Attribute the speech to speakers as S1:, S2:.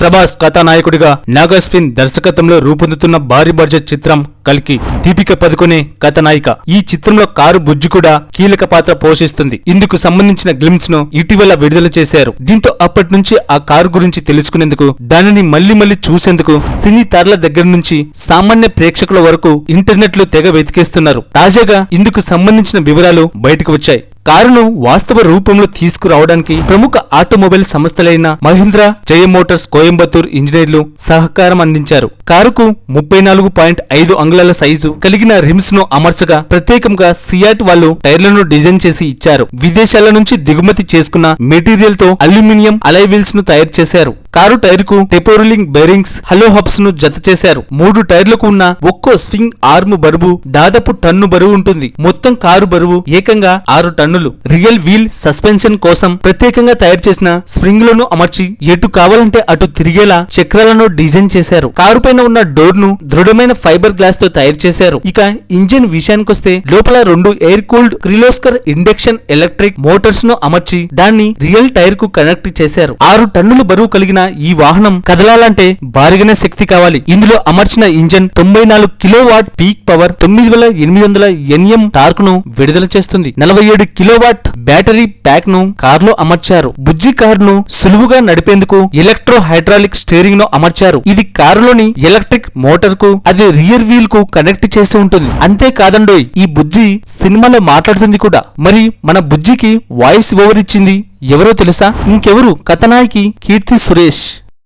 S1: ప్రభాస్ కథానాయకుడిగా నాగస్విన్ దర్శకత్వంలో రూపొందుతున్న భారీ బడ్జెట్ చిత్రం కల్కి. దీపిక పదుకొనే కథానాయిక. ఈ చిత్రంలో కారు బుజ్జి కూడా కీలక పాత్ర పోషిస్తుంది. ఇందుకు సంబంధించిన గ్లిమ్స్ను ఇటీవల విడుదల చేశారు. దీంతో అప్పటి నుంచి ఆ కారు గురించి తెలుసుకునేందుకు దానిని మళ్ళీ మళ్ళీ చూసేందుకు సినీ తారల దగ్గర నుంచి సామాన్య ప్రేక్షకుల వరకు ఇంటర్నెట్లో తెగ వెతికేస్తున్నారు. తాజాగా ఇందుకు సంబంధించిన వివరాలు బయటకు వచ్చాయి. కారును వాస్తవ రూపంలో తీసుకురావడానికి ప్రముఖ ఆటోమొబైల్ సంస్థలైన మహీంద్రా జయ మోటార్స్ కోయంబత్తూర్ ఇంజనీర్లు సహకారం అందించారు. కారుకు ముప్పై నాలుగు పాయింట్ ఐదు అంగుళాల సైజు కలిగిన రిమ్స్ను అమర్చగా ప్రత్యేకంగా సియాట్ వాళ్ళు టైర్లను డిజైన్ చేసి ఇచ్చారు. విదేశాల నుంచి దిగుమతి చేసుకున్న మెటీరియల్తో అల్యూమినియం అలై వీల్స్ను తయారు చేశారు. కారు టైర్కు టెపోరిలింగ్ బేరింగ్స్ హలో హబ్స్ను జత చేశారు. మూడు టైర్లకు ఉన్న ఒక్కో స్వింగ్ ఆర్మ్ బరువు దాదాపు టన్ను బరువు ఉంటుంది. మొత్తం కారు బరువు ఏకంగా ఆరు టన్ను టన్నులు రియల్ వీల్ సస్పెన్షన్ కోసం ప్రత్యేకంగా తయారు చేసిన స్ప్రింగ్లను అమర్చి ఎటు కావాలంటే అటు తిరిగేలా చక్రాలను డిజైన్ చేశారు. కారు పైన ఉన్న డోర్ను దృఢమైన ఫైబర్ గ్లాస్తో తయారు చేశారు. ఇక ఇంజిన్ విషయానికొస్తే లోపల రెండు air cooled Kirloskar induction electric మోటార్స్ను అమర్చి దాన్ని రియల్ టైర్కు కనెక్ట్ చేశారు. ఆరు టన్నుల బరువు కలిగిన ఈ వాహనం కదలాలంటే భారీగానే శక్తి కావాలి. ఇందులో అమర్చిన ఇంజన్ తొంభై నాలుగు కిలో వాట్ పీక్ పవర్ తొమ్మిది వేల ఎనిమిది వందల ఎన్ఎం టార్క్ను విడుదల చేస్తుంది. నలభై ఏడు కిలోవాట్ బ్యాటరీ ప్యాక్ను కారులో అమర్చారు. బుజ్జి కారును సులువుగా నడిపేందుకు ఎలక్ట్రో హైడ్రాలిక్ స్టీరింగ్ను అమర్చారు. ఇది కారులోని ఎలక్ట్రిక్ మోటార్కు అది రియర్ వీల్కు కనెక్ట్ చేసి ఉంటుంది. అంతేకాదండోయ్ ఈ బుజ్జి సినిమాలో మాట్లాడుతుంది కూడా. మరి మన బుజ్జికి వాయిస్ ఓవర్ ఇచ్చింది ఎవరో తెలుసా? ఇంకెవరు? కథనాయికి కీర్తి సురేష్.